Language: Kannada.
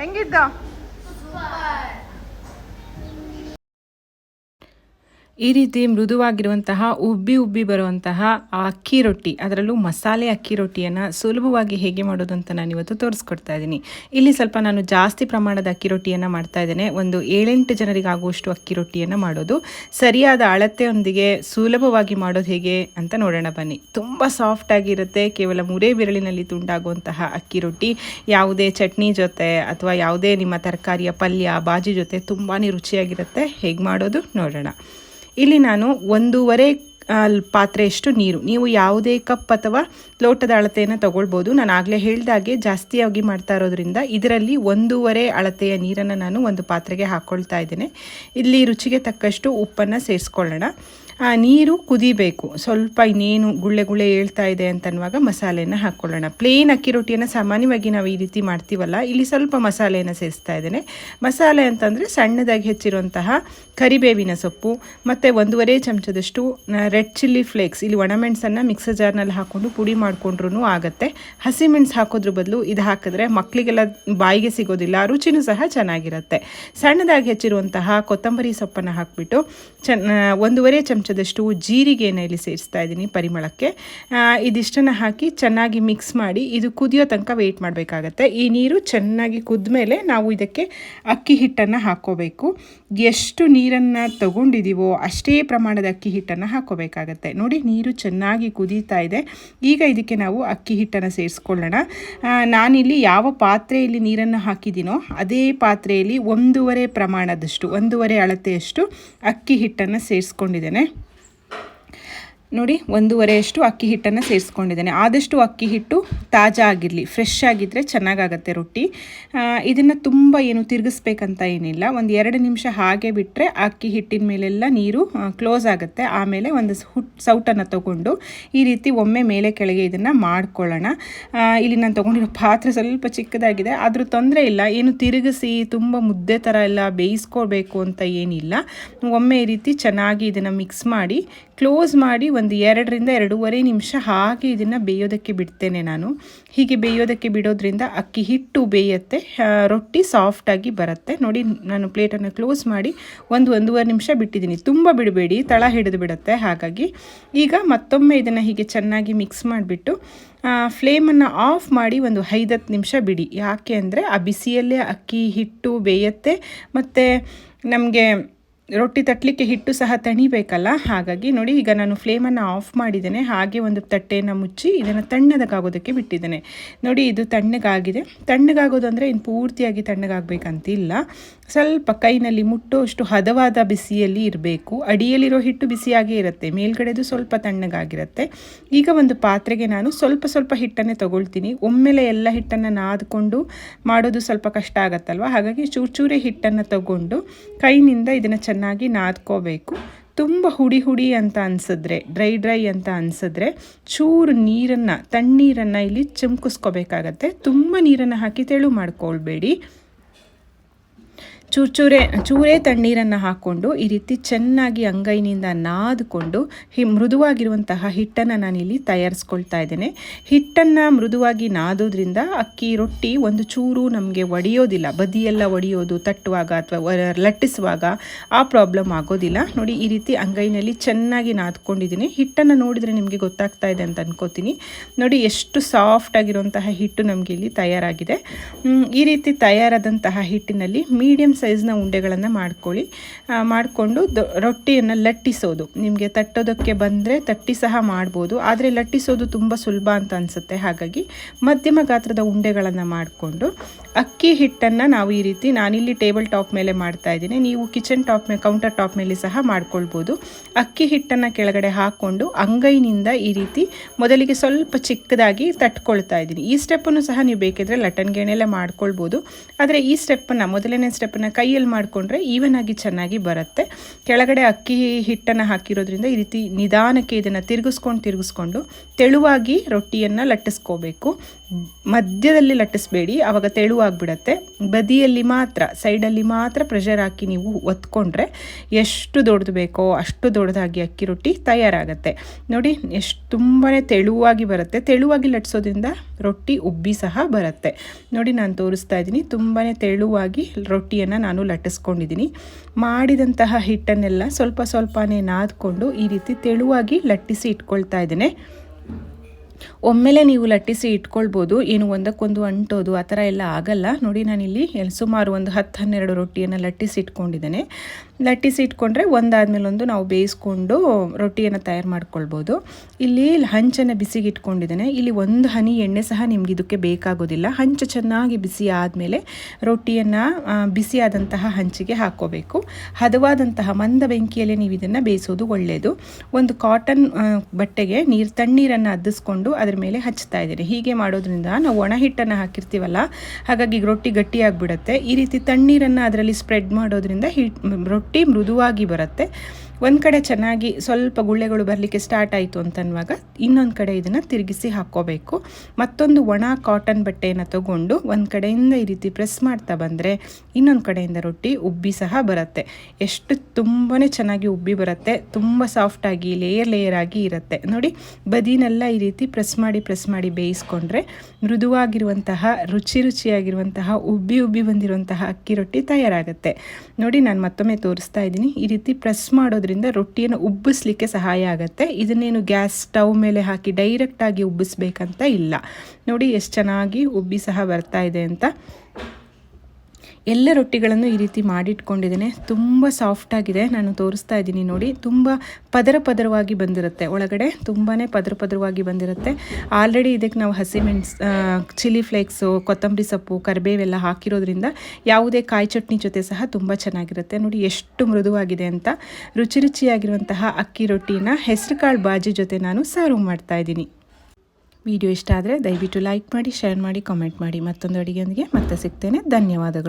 ಹೆಂಗಿದ್ದ? ಈ ರೀತಿ ಮೃದುವಾಗಿರುವಂತಹ ಉಬ್ಬಿ ಉಬ್ಬಿ ಬರುವಂತಹ ಅಕ್ಕಿ ರೊಟ್ಟಿ, ಅದರಲ್ಲೂ ಮಸಾಲೆ ಅಕ್ಕಿ ರೊಟ್ಟಿಯನ್ನು ಸುಲಭವಾಗಿ ಹೇಗೆ ಮಾಡೋದು ಅಂತ ನಾನು ಇವತ್ತು ತೋರಿಸ್ಕೊಡ್ತಾ ಇದ್ದೀನಿ. ಇಲ್ಲಿ ಸ್ವಲ್ಪ ನಾನು ಜಾಸ್ತಿ ಪ್ರಮಾಣದ ಅಕ್ಕಿ ರೊಟ್ಟಿಯನ್ನು ಮಾಡ್ತಾ ಇದ್ದೇನೆ. ಒಂದು ಏಳೆಂಟು ಜನರಿಗೆ ಆಗುವಷ್ಟು ಅಕ್ಕಿ ರೊಟ್ಟಿಯನ್ನು ಮಾಡೋದು. ಸರಿಯಾದ ಅಳತೆಯೊಂದಿಗೆ ಸುಲಭವಾಗಿ ಮಾಡೋದು ಹೇಗೆ ಅಂತ ನೋಡೋಣ ಬನ್ನಿ. ತುಂಬ ಸಾಫ್ಟ್ ಆಗಿರುತ್ತೆ ಕೇವಲ ಮೂರೇ ಬಿರಳಿನಲ್ಲಿ ತುಂಡಾಗುವಂತಹ ಅಕ್ಕಿ ರೊಟ್ಟಿ. ಯಾವುದೇ ಚಟ್ನಿ ಜೊತೆ ಅಥವಾ ಯಾವುದೇ ನಿಮ್ಮ ತರಕಾರಿಯ ಪಲ್ಯ, ಬಾಜಿ ಜೊತೆ ತುಂಬಾ ರುಚಿಯಾಗಿರುತ್ತೆ. ಹೇಗೆ ಮಾಡೋದು ನೋಡೋಣ. ಇಲ್ಲಿ ನಾನು ಒಂದೂವರೆ ಪಾತ್ರೆಯಷ್ಟು ನೀರು. ನೀವು ಯಾವುದೇ ಕಪ್ ಅಥವಾ ಲೋಟದ ಅಳತೆಯನ್ನು ತಗೊಳ್ಬೋದು. ನಾನು ಆಗಲೇ ಹೇಳಿದಾಗೆ ಜಾಸ್ತಿಯಾಗಿ ಮಾಡ್ತಾ ಇರೋದ್ರಿಂದ ಇದರಲ್ಲಿ ಒಂದೂವರೆ ಅಳತೆಯ ನೀರನ್ನು ನಾನು ಒಂದು ಪಾತ್ರೆಗೆ ಹಾಕ್ಕೊಳ್ತಾ ಇದ್ದೇನೆ. ಇಲ್ಲಿ ರುಚಿಗೆ ತಕ್ಕಷ್ಟು ಉಪ್ಪನ್ನು ಸೇರಿಸ್ಕೊಳ್ಳೋಣ. ಆ, ನೀರು ಕುದಿಬೇಕು. ಸ್ವಲ್ಪ ಇನ್ನೇನು ಗುಳ್ಳೆ ಗುಳ್ಳೆ ಹೇಳ್ತಾ ಇದೆ ಅಂತನ್ನುವಾಗ ಮಸಾಲೆನ ಹಾಕ್ಕೊಳ್ಳೋಣ. ಪ್ಲೇನ್ ಅಕ್ಕಿ ರೊಟ್ಟಿಯನ್ನು ಸಾಮಾನ್ಯವಾಗಿ ನಾವು ಈ ರೀತಿ ಮಾಡ್ತೀವಲ್ಲ ಇಲ್ಲಿ ಸ್ವಲ್ಪ ಮಸಾಲೆಯನ್ನು ಸೇರಿಸ್ತಾ ಇದ್ದೇನೆ. ಮಸಾಲೆ ಅಂತಂದರೆ ಸಣ್ಣದಾಗಿ ಹೆಚ್ಚಿರುವಂತಹ ಕರಿಬೇವಿನ ಸೊಪ್ಪು ಮತ್ತು ಒಂದೂವರೆ ಚಮಚದಷ್ಟು ರೆಡ್ ಚಿಲ್ಲಿ ಫ್ಲೇಕ್ಸ್. ಇಲ್ಲಿ ಒಣಮೆಣಸನ್ನು ಮಿಕ್ಸರ್ ಜಾರ್ನಲ್ಲಿ ಹಾಕ್ಕೊಂಡು ಪುಡಿ ಮಾಡಿಕೊಂಡ್ರೂ ಆಗುತ್ತೆ. ಹಸಿಮೆಣಸು ಹಾಕೋದ್ರ ಬದಲು ಇದು ಹಾಕಿದ್ರೆ ಮಕ್ಕಳಿಗೆಲ್ಲ ಬಾಯಿಗೆ ಸಿಗೋದಿಲ್ಲ ರುಚಿನೂ ಸಹ ಚೆನ್ನಾಗಿರುತ್ತೆ. ಸಣ್ಣದಾಗಿ ಹೆಚ್ಚಿರುವಂತಹ ಕೊತ್ತಂಬರಿ ಸೊಪ್ಪನ್ನು ಹಾಕಿಬಿಟ್ಟು ಚೆನ್ನ ಒಂದೂವರೆ ಚಮಚದಷ್ಟು ಜೀರಿಗೆಯನ್ನು ಇಲ್ಲಿ ಸೇರಿಸ್ತಾ ಇದ್ದೀನಿ ಪರಿಮಳಕ್ಕೆ. ಇದಿಷ್ಟನ್ನು ಹಾಕಿ ಚೆನ್ನಾಗಿ ಮಿಕ್ಸ್ ಮಾಡಿ ಇದು ಕುದಿಯೋ ತನಕ ವೆಯ್ಟ್ ಮಾಡಬೇಕಾಗತ್ತೆ. ಈ ನೀರು ಚೆನ್ನಾಗಿ ಕುದ್ಮೇಲೆ ನಾವು ಇದಕ್ಕೆ ಅಕ್ಕಿ ಹಿಟ್ಟನ್ನು ಹಾಕ್ಕೋಬೇಕು. ಎಷ್ಟು ನೀರನ್ನು ತಗೊಂಡಿದ್ದೀವೋ ಅಷ್ಟೇ ಪ್ರಮಾಣದ ಅಕ್ಕಿ ಹಿಟ್ಟನ್ನು ಹಾಕ್ಕೋಬೇಕಾಗತ್ತೆ. ನೋಡಿ, ನೀರು ಚೆನ್ನಾಗಿ ಕುದೀತಾ ಇದೆ. ಈಗ ಇದಕ್ಕೆ ನಾವು ಅಕ್ಕಿ ಹಿಟ್ಟನ್ನು ಸೇರಿಸ್ಕೊಳ್ಳೋಣ. ನಾನಿಲ್ಲಿ ಯಾವ ಪಾತ್ರೆಯಲ್ಲಿ ನೀರನ್ನು ಹಾಕಿದ್ದೀನೋ ಅದೇ ಪಾತ್ರೆಯಲ್ಲಿ ಒಂದೂವರೆ ಪ್ರಮಾಣದಷ್ಟು, ಒಂದೂವರೆ ಅಳತೆಯಷ್ಟು ಅಕ್ಕಿ ಹಿಟ್ಟನ್ನು ಸೇರಿಸ್ಕೊಂಡಿದ್ದೇನೆ. ನೋಡಿ ಒಂದೂವರೆಯಷ್ಟು ಅಕ್ಕಿ ಹಿಟ್ಟನ್ನು ಸೇರಿಸ್ಕೊಂಡಿದ್ದೇನೆ. ಆದಷ್ಟು ಅಕ್ಕಿ ಹಿಟ್ಟು ತಾಜಾ ಆಗಿರಲಿ ಫ್ರೆಶ್ ಆಗಿದ್ದರೆ ಚೆನ್ನಾಗಾಗತ್ತೆ ರೊಟ್ಟಿ. ಇದನ್ನು ತುಂಬ ಏನು ತಿರುಗಿಸ್ಬೇಕಂತ ಏನಿಲ್ಲ. ಒಂದು ಎರಡು ನಿಮಿಷ ಹಾಗೆ ಬಿಟ್ಟರೆ ಅಕ್ಕಿ ಹಿಟ್ಟಿನ ಮೇಲೆಲ್ಲ ನೀರು ಕ್ಲೋಸ್ ಆಗುತ್ತೆ. ಆಮೇಲೆ ಒಂದು ಹುಟ್, ಸೌಟನ್ನು ತಗೊಂಡು ಈ ರೀತಿ ಒಮ್ಮೆ ಮೇಲೆ ಕೆಳಗೆ ಇದನ್ನು ಮಾಡ್ಕೊಳ್ಳೋಣ. ಇಲ್ಲಿ ನಾನು ತೊಗೊಂಡಿರೋ ಪಾತ್ರೆ ಸ್ವಲ್ಪ ಚಿಕ್ಕದಾಗಿದೆ. ಆದರೂ ತೊಂದರೆ ಇಲ್ಲ. ಏನು ತಿರುಗಿಸಿ ತುಂಬ ಮುದ್ದೆ ಥರ ಎಲ್ಲ ಬೇಯಿಸ್ಕೋಬೇಕು ಅಂತ ಏನಿಲ್ಲ. ಒಮ್ಮೆ ಈ ರೀತಿ ಚೆನ್ನಾಗಿ ಇದನ್ನು ಮಿಕ್ಸ್ ಮಾಡಿ ಕ್ಲೋಸ್ ಮಾಡಿ ಒಂದು ಎರಡರಿಂದ ಎರಡೂವರೆ ನಿಮಿಷ ಹಾಗೆ ಇದನ್ನು ಬೇಯೋದಕ್ಕೆ ಬಿಡ್ತೇನೆ ನಾನು. ಹೀಗೆ ಬೇಯೋದಕ್ಕೆ ಬಿಡೋದ್ರಿಂದ ಅಕ್ಕಿ ಹಿಟ್ಟು ಬೇಯುತ್ತೆ ರೊಟ್ಟಿ ಸಾಫ್ಟಾಗಿ ಬರುತ್ತೆ. ನೋಡಿ, ನಾನು ಪ್ಲೇಟನ್ನು ಕ್ಲೋಸ್ ಮಾಡಿ ಒಂದು ಒಂದೂವರೆ ನಿಮಿಷ ಬಿಟ್ಟಿದ್ದೀನಿ. ತುಂಬ ಬಿಡಬೇಡಿ, ತಳ ಹಿಡಿದು ಬಿಡುತ್ತೆ ಹಾಗಾಗಿ. ಈಗ ಮತ್ತೊಮ್ಮೆ ಇದನ್ನು ಹೀಗೆ ಚೆನ್ನಾಗಿ ಮಿಕ್ಸ್ ಮಾಡಿಬಿಟ್ಟು ಫ್ಲೇಮನ್ನು ಆಫ್ ಮಾಡಿ ಒಂದು ಐದತ್ತು ನಿಮಿಷ ಬಿಡಿ. ಯಾಕೆ ಅಂದರೆ, ಆ ಬಿಸಿಯಲ್ಲೇ ಅಕ್ಕಿ ಹಿಟ್ಟು ಬೇಯುತ್ತೆ, ಮತ್ತು ನಮಗೆ ರೊಟ್ಟಿ ತಟ್ಟಲಿಕ್ಕೆ ಹಿಟ್ಟು ಸಹ ತಣಿಬೇಕಲ್ಲ? ಹಾಗಾಗಿ ನೋಡಿ, ಈಗ ನಾನು ಫ್ಲೇಮನ್ನು ಆಫ್ ಮಾಡಿದ್ದೇನೆ. ಹಾಗೆ ಒಂದು ತಟ್ಟೆಯನ್ನು ಮುಚ್ಚಿ ಇದನ್ನು ತಣ್ಣಗಾಗೋದಕ್ಕೆ ಬಿಟ್ಟಿದ್ದೇನೆ. ನೋಡಿ, ಇದು ತಣ್ಣಗಾಗಿದೆ. ತಣ್ಣಗಾಗೋದು ಅಂದರೆ ಇನ್ನು ಪೂರ್ತಿಯಾಗಿ ತಣ್ಣಗಾಗಬೇಕಂತಿಲ್ಲ. ಸ್ವಲ್ಪ ಕೈನಲ್ಲಿ ಮುಟ್ಟುವಷ್ಟು ಹದವಾದ ಬಿಸಿಯಲ್ಲಿ ಇರಬೇಕು. ಅಡಿಯಲ್ಲಿರೋ ಹಿಟ್ಟು ಬಿಸಿಯಾಗೇ ಇರುತ್ತೆ. ಮೇಲ್ಗಡೆದು ಸ್ವಲ್ಪ ತಣ್ಣಗಾಗಿರುತ್ತೆ. ಈಗ ಒಂದು ಪಾತ್ರೆಗೆ ನಾನು ಸ್ವಲ್ಪ ಸ್ವಲ್ಪ ಹಿಟ್ಟನ್ನೇ ತಗೊಳ್ತೀನಿ. ಒಮ್ಮೆಲೆ ಎಲ್ಲ ಹಿಟ್ಟನ್ನು ನಾದಿಕೊಂಡು ಮಾಡೋದು ಸ್ವಲ್ಪ ಕಷ್ಟ ಆಗತ್ತಲ್ವ? ಹಾಗಾಗಿ ಚೂರು ಚೂರೇ ಹಿಟ್ಟನ್ನು ತಗೊಂಡು ಕೈನಿಂದ ಇದನ್ನು ಚೆನ್ನಾಗಿ ನಾದ್ಕೋಬೇಕು. ತುಂಬ ಹುಡಿ ಹುಡಿ ಅಂತ ಅನಿಸಿದ್ರೆ, ಡ್ರೈ ಡ್ರೈ ಅಂತ ಅನಿಸಿದ್ರೆ ಚೂರು ನೀರನ್ನು, ತಣ್ಣೀರನ್ನು ಇಲ್ಲಿ ಚಿಮ್ಕಿಸ್ಕೋಬೇಕಾಗತ್ತೆ. ತುಂಬ ನೀರನ್ನು ಹಾಕಿ ತೆಳು ಮಾಡ್ಕೊಳ್ಬೇಡಿ. ಚೂರು ಚೂರೇ ತಣ್ಣೀರನ್ನು ಹಾಕ್ಕೊಂಡು ಈ ರೀತಿ ಚೆನ್ನಾಗಿ ಅಂಗೈನಿಂದ ನಾದ್ಕೊಂಡು ಹಿ, ಮೃದುವಾಗಿರುವಂತಹ ಹಿಟ್ಟನ್ನು ನಾನಿಲ್ಲಿ ತಯಾರಿಸ್ಕೊಳ್ತಾ ಇದ್ದೇನೆ. ಹಿಟ್ಟನ್ನು ಮೃದುವಾಗಿ ನಾದೋದ್ರಿಂದ ಅಕ್ಕಿ, ರೊಟ್ಟಿ ಒಂದು ಚೂರು ನಮಗೆ ಒಡೆಯೋದಿಲ್ಲ. ಬದಿಯೆಲ್ಲ ಒಡೆಯೋದು, ತಟ್ಟುವಾಗ ಅಥವಾ ಲಟ್ಟಿಸುವಾಗ ಆ ಪ್ರಾಬ್ಲಮ್ ಆಗೋದಿಲ್ಲ. ನೋಡಿ, ಈ ರೀತಿ ಅಂಗೈನಲ್ಲಿ ಚೆನ್ನಾಗಿ ನಾದ್ಕೊಂಡಿದ್ದೀನಿ. ಹಿಟ್ಟನ್ನು ನೋಡಿದರೆ ನಿಮಗೆ ಗೊತ್ತಾಗ್ತಾ ಇದೆ ಅಂತ ಅನ್ಕೋತೀನಿ. ನೋಡಿ, ಎಷ್ಟು ಸಾಫ್ಟ್ ಆಗಿರುವಂತಹ ಹಿಟ್ಟು ನಮಗೆ ಇಲ್ಲಿ ತಯಾರಾಗಿದೆ. ಈ ರೀತಿ ತಯಾರಾದಂತಹ ಹಿಟ್ಟಿನಲ್ಲಿ ಮೀಡಿಯಮ್ ಸೈಜ್ನ ಉಂಡೆಗಳನ್ನು ಮಾಡ್ಕೊಳ್ಳಿ. ಮಾಡಿಕೊಂಡು ರೊಟ್ಟಿಯನ್ನು ಲಟ್ಟಿಸೋದು. ನಿಮಗೆ ತಟ್ಟೋದಕ್ಕೆ ಬಂದರೆ ತಟ್ಟಿ ಸಹ ಮಾಡ್ಬೋದು. ಆದರೆ ಲಟ್ಟಿಸೋದು ತುಂಬ ಸುಲಭ ಅಂತ ಅನಿಸುತ್ತೆ. ಹಾಗಾಗಿ ಮಧ್ಯಮ ಗಾತ್ರದ ಉಂಡೆಗಳನ್ನು ಮಾಡಿಕೊಂಡು ಅಕ್ಕಿ ಹಿಟ್ಟನ್ನು ನಾವು ಈ ರೀತಿ ನಾನಿಲ್ಲಿ ಟೇಬಲ್ ಟಾಪ್ ಮೇಲೆ ಮಾಡ್ತಾ ಇದ್ದೀನಿ. ನೀವು ಕಿಚನ್ ಟಾಪ್ ಮೇಲೆ ಕೌಂಟರ್ ಟಾಪ್ ಮೇಲೆ ಸಹ ಮಾಡ್ಕೊಳ್ಬೋದು. ಅಕ್ಕಿ ಹಿಟ್ಟನ್ನು ಕೆಳಗಡೆ ಹಾಕ್ಕೊಂಡು ಅಂಗೈನಿಂದ ಈ ರೀತಿ ಮೊದಲಿಗೆ ಸ್ವಲ್ಪ ಚಿಕ್ಕದಾಗಿ ತಟ್ಕೊಳ್ತಾ ಇದ್ದೀನಿ. ಈ ಸ್ಟೆಪ್ಪನ್ನು ಸಹ ನೀವು ಬೇಕಿದ್ರೆ ಲಟನ್ ಗೆಣೆಲೆ ಮಾಡ್ಕೊಳ್ಬೋದು. ಆದರೆ ಈ ಸ್ಟೆಪ್ಪನ್ನು, ಮೊದಲನೇ ಸ್ಟೆಪ್ಪನ್ನು ಕೈಯಲ್ಲಿ ಮಾಡಿಕೊಂಡ್ರೆ ಈವನ್ ಆಗಿ ಚೆನ್ನಾಗಿ ಬರುತ್ತೆ. ಕೆಳಗಡೆ ಅಕ್ಕಿ ಹಿಟ್ಟನ್ನು ಹಾಕಿರೋದ್ರಿಂದ ಈ ರೀತಿ ನಿಧಾನಕ್ಕೆ ಇದನ್ನು ತಿರುಗಿಸ್ಕೊಂಡು ತಿರುಗಿಸ್ಕೊಂಡು ತೆಳುವಾಗಿ ರೊಟ್ಟಿಯನ್ನು ಲಟ್ಟಿಸ್ಕೋಬೇಕು. ಮಧ್ಯದಲ್ಲಿ ಲಟ್ಟಿಸ್ಬೇಡಿ ಆವಾಗ ತೆಳುವಾಗ್ಬಿಡತ್ತೆ. ಬದಿಯಲ್ಲಿ ಮಾತ್ರ, ಸೈಡಲ್ಲಿ ಮಾತ್ರ ಪ್ರೆಷರ್ ಹಾಕಿ ನೀವು ಒತ್ಕೊಂಡ್ರೆ ಎಷ್ಟು ದೊಡ್ಡದು ಬೇಕೋ ಅಷ್ಟು ದೊಡ್ಡದಾಗಿ ಅಕ್ಕಿ ರೊಟ್ಟಿ ತಯಾರಾಗುತ್ತೆ. ನೋಡಿ, ಎಷ್ಟು ತುಂಬಾ ತೆಳುವಾಗಿ ಬರುತ್ತೆ. ತೆಳುವಾಗಿ ಲಟ್ಸೋದ್ರಿಂದ ರೊಟ್ಟಿ ಉಬ್ಬಿ ಸಹ ಬರುತ್ತೆ. ನೋಡಿ, ನಾನು ತೋರಿಸ್ತಾ ಇದ್ದೀನಿ ತುಂಬಾ ತೆಳುವಾಗಿ ರೊಟ್ಟಿಯನ್ನು ನಾನು ಲಟ್ಟಿಸ್ಕೊಂಡಿದ್ದೀನಿ. ಮಾಡಿದಂತಹ ಹಿಟ್ಟನ್ನೆಲ್ಲ ಸ್ವಲ್ಪ ಸ್ವಲ್ಪನೇ ನಾದ್ಕೊಂಡು ಈ ರೀತಿ ತೆಳುವಾಗಿ ಲಟ್ಟಿಸಿ ಇಟ್ಕೊಳ್ತಾ ಇದ್ದೇನೆ. ಒಮ್ಮೆಲೆ ನೀವು ಲಟ್ಟಿಸಿ ಇಟ್ಕೊಳ್ಬೋದು. ಏನು ಒಂದಕ್ಕೊಂದು ಅಂಟೋದು ಆ ಥರ ಎಲ್ಲ ಆಗಲ್ಲ. ನೋಡಿ, ನಾನಿಲ್ಲಿ ಸುಮಾರು ಒಂದು ಹತ್ತು ಹನ್ನೆರಡು ರೊಟ್ಟಿಯನ್ನು ಲಟ್ಟಿಸಿ ಇಟ್ಕೊಂಡಿದ್ದೇನೆ. ಲಟ್ಟಿಸಿ ಇಟ್ಕೊಂಡ್ರೆ ಒಂದಾದ್ಮೇಲೆ ಒಂದು ನಾವು ಬೇಯಿಸ್ಕೊಂಡು ರೊಟ್ಟಿಯನ್ನು ತಯಾರು ಮಾಡ್ಕೊಳ್ಬೋದು. ಇಲ್ಲಿ ಹಂಚನ್ನು ಬಿಸಿಗೆ ಇಟ್ಕೊಂಡಿದ್ದೇನೆ. ಇಲ್ಲಿ ಒಂದು ಹನಿ ಎಣ್ಣೆ ಸಹ ನಿಮ್ಗೆ ಇದಕ್ಕೆ ಬೇಕಾಗೋದಿಲ್ಲ. ಹಂಚು ಚೆನ್ನಾಗಿ ಬಿಸಿ ಆದಮೇಲೆ ರೊಟ್ಟಿಯನ್ನು ಬಿಸಿಯಾದಂತಹ ಹಂಚಿಗೆ ಹಾಕ್ಕೋಬೇಕು. ಹದವಾದಂತಹ ಮಂದ ಬೆಂಕಿಯಲ್ಲಿ ನೀವು ಇದನ್ನು ಬೇಯಿಸೋದು ಒಳ್ಳೆಯದು ಒಂದು ಕಾಟನ್ ಬಟ್ಟೆಗೆ ನೀರು, ತಣ್ಣೀರನ್ನು ಅದ್ದಿಸ್ಕೊಂಡು ಅದ್ರ ಮೇಲೆ ಹಚ್ತಾ ಇದ್ದೀನಿ ಹೀಗೆ ಮಾಡೋದ್ರಿಂದ ನಾವು ಒಣ ಹಿಟ್ಟನ್ನು ಹಾಕಿರ್ತೀವಲ್ಲ, ಹಾಗಾಗಿ ರೊಟ್ಟಿ ಗಟ್ಟಿಯಾಗಿಬಿಡುತ್ತೆ. ಈ ರೀತಿ ತಣ್ಣೀರನ್ನು ಅದರಲ್ಲಿ ಸ್ಪ್ರೆಡ್ ಮಾಡೋದ್ರಿಂದ ಹಿಟ್ ರೊಟ್ಟಿ ಮೃದುವಾಗಿ ಬರುತ್ತೆ. ಒಂದು ಕಡೆ ಚೆನ್ನಾಗಿ ಸ್ವಲ್ಪ ಗುಳ್ಳೆಗಳು ಬರಲಿಕ್ಕೆ ಸ್ಟಾರ್ಟ್ ಆಯಿತು ಅಂತನ್ನುವಾಗ ಇನ್ನೊಂದು ಕಡೆ ಇದನ್ನು ತಿರುಗಿಸಿ ಹಾಕ್ಕೋಬೇಕು. ಮತ್ತೊಂದು ಒಣ ಕಾಟನ್ ಬಟ್ಟೆಯನ್ನು ತಗೊಂಡು ಒಂದು ಕಡೆಯಿಂದ ಈ ರೀತಿ ಪ್ರೆಸ್ ಮಾಡ್ತಾ ಬಂದರೆ ಇನ್ನೊಂದು ಕಡೆಯಿಂದ ರೊಟ್ಟಿ, ಉಬ್ಬಿ ಸಹ ಬರುತ್ತೆ. ಎಷ್ಟು ತುಂಬಾ ಚೆನ್ನಾಗಿ ಉಬ್ಬಿ ಬರುತ್ತೆ, ತುಂಬ ಸಾಫ್ಟಾಗಿ ಲೇಯರ್ ಲೇಯರ್ ಆಗಿ ಇರುತ್ತೆ. ನೋಡಿ, ಬದಿನೆಲ್ಲ ಈ ರೀತಿ ಪ್ರೆಸ್ ಮಾಡಿ ಪ್ರೆಸ್ ಮಾಡಿ ಬೇಯಿಸ್ಕೊಂಡ್ರೆ ಮೃದುವಾಗಿರುವಂತಹ, ರುಚಿ ರುಚಿಯಾಗಿರುವಂತಹ, ಉಬ್ಬಿ ಉಬ್ಬಿ ಬಂದಿರುವಂತಹ ಅಕ್ಕಿ ರೊಟ್ಟಿ ತಯಾರಾಗುತ್ತೆ. ನೋಡಿ, ನಾನು ಮತ್ತೊಮ್ಮೆ ತೋರಿಸ್ತಾ ಇದ್ದೀನಿ. ಈ ರೀತಿ ಪ್ರೆಸ್ ಮಾಡೋದ್ರಿಂದ ರೊಟ್ಟಿಯನ್ನು ಉಬ್ಬಿಸ್ಲಿಕ್ಕೆ ಸಹಾಯ ಆಗುತ್ತೆ. ಇದನ್ನೇನು ಗ್ಯಾಸ್ ಸ್ಟವ್ ಮೇಲೆ ಹಾಕಿ ಡೈರೆಕ್ಟಾಗಿ ಉಬ್ಬಿಸ್ಬೇಕಂತ ಇಲ್ಲ. ನೋಡಿ, ಎಷ್ಟು ಚೆನ್ನಾಗಿ ಉಬ್ಬಿ ಸಹ ಬರ್ತಾ ಇದೆ ಅಂತ. ಎಲ್ಲ ರೊಟ್ಟಿಗಳನ್ನು ಈ ರೀತಿ ಮಾಡಿಟ್ಕೊಂಡಿದ್ದೇನೆ. ತುಂಬ ಸಾಫ್ಟಾಗಿದೆ ನಾನು ತೋರಿಸ್ತಾ ಇದ್ದೀನಿ ನೋಡಿ. ತುಂಬ ಪದರ ಪದರವಾಗಿ ಬಂದಿರುತ್ತೆ. ಒಳಗಡೆ ತುಂಬಾ ಪದರ ಪದರವಾಗಿ ಬಂದಿರುತ್ತೆ. ಆಲ್ರೆಡಿ ಇದಕ್ಕೆ ನಾವು ಹಸಿಮೆಣಸು ಚಿಲ್ಲಿ ಫ್ಲೇಕ್ಸು ಕೊತ್ತಂಬರಿ ಸೊಪ್ಪು, ಕರಿಬೇವೆಲ್ಲ ಹಾಕಿರೋದ್ರಿಂದ ಯಾವುದೇ ಕಾಯಿ ಚಟ್ನಿ ಜೊತೆ ಸಹ ತುಂಬ ಚೆನ್ನಾಗಿರುತ್ತೆ. ನೋಡಿ ಎಷ್ಟು ಮೃದುವಾಗಿದೆ ಅಂತ. ರುಚಿ ರುಚಿಯಾಗಿರುವಂತಹ ಅಕ್ಕಿ ರೊಟ್ಟಿನ ಹೆಸರುಕಾಳು ಬಾಜಿ ಜೊತೆ ನಾನು ಸರ್ವ್ ಮಾಡ್ತಾ ಇದ್ದೀನಿ. ವಿಡಿಯೋ ಇಷ್ಟ ಆದರೆ ದಯವಿಟ್ಟು ಲೈಕ್ ಮಾಡಿ ಶೇರ್ ಮಾಡಿ ಕಾಮೆಂಟ್ ಮಾಡಿ. ಮತ್ತೊಂದು ಅಡುಗೆಯೊಂದಿಗೆ ಮತ್ತೆ ಸಿಗ್ತೇನೆ. ಧನ್ಯವಾದಗಳು.